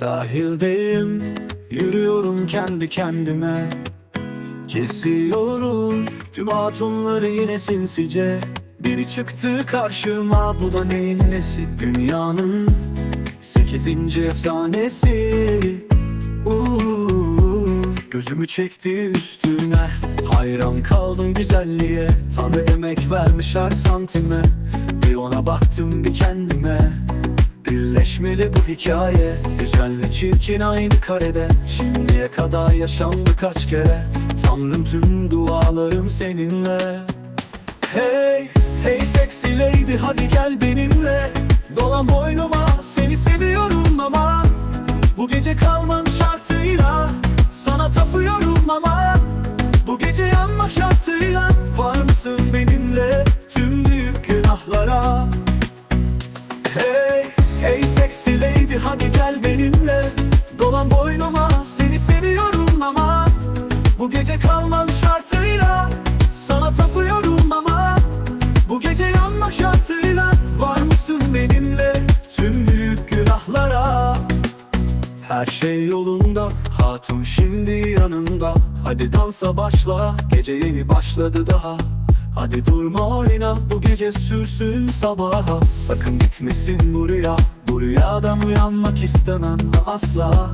Sahildeyim Yürüyorum kendi kendime. Kesiyorum Tüm hatunları yine sinsice. Biri çıktı karşıma Bu da neyin nesi? Dünyanın Sekizinci efsanesi. Uuu, Gözümü çekti üstüne. Hayran kaldım güzelliğe. Tanrı emek vermiş her santime. Bir ona baktım bir kendime Birleşmeli bu hikaye. Güzel ve çirkin aynı karede. Şimdiye kadar yaşandı kaç kere. Tanrım tüm dualarım seninle. Hey, hey sexy lady hadi gel benimle. Dolan boynuma seni seviyorum ama. Bu gece kalman şartıyla Sana tapıyorum ama. Bu gece yanmak şartıyla Var mısın benimle boynuma seni seviyorum ama Bu gece kalman şartıyla Sana tapıyorum ama Bu gece yanmak şartıyla Var mısın benimle tüm büyük günahlara? Her şey yolunda Hatun şimdi yanında Hadi dansa başla Gece yeni başladı daha. Hadi durma oyna Bu gece sürsün sabaha. Sakın bitmesin bu rüya Bu rüyadan uyanmak istemem asla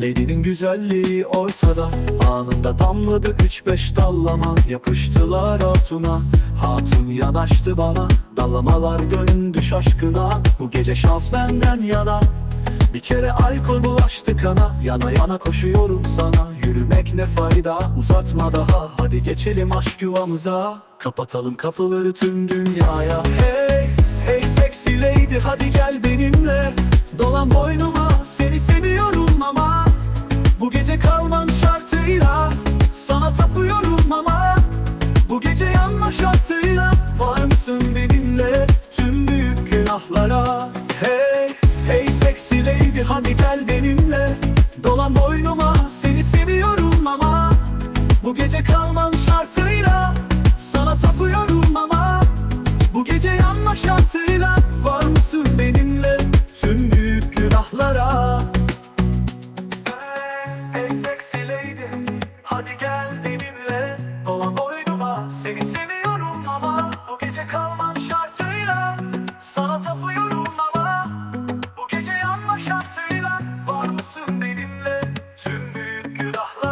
Lady'nin güzelliği ortada. Anında damladı üç beş dallama. Yapıştılar altına. Hatun yanaştı bana. Dallamalar döndü şaşkına. Bu gece şans benden yana. Bir kere alkol bulaştı kana. Yana yana koşuyorum sana. Yürümek ne fayda? Uzatma daha. Hadi geçelim aşk yuvamıza. Kapatalım kapıları tüm dünyaya. Hey hey sexy lady Hadi gel benimle. Dolan boynuma kahraman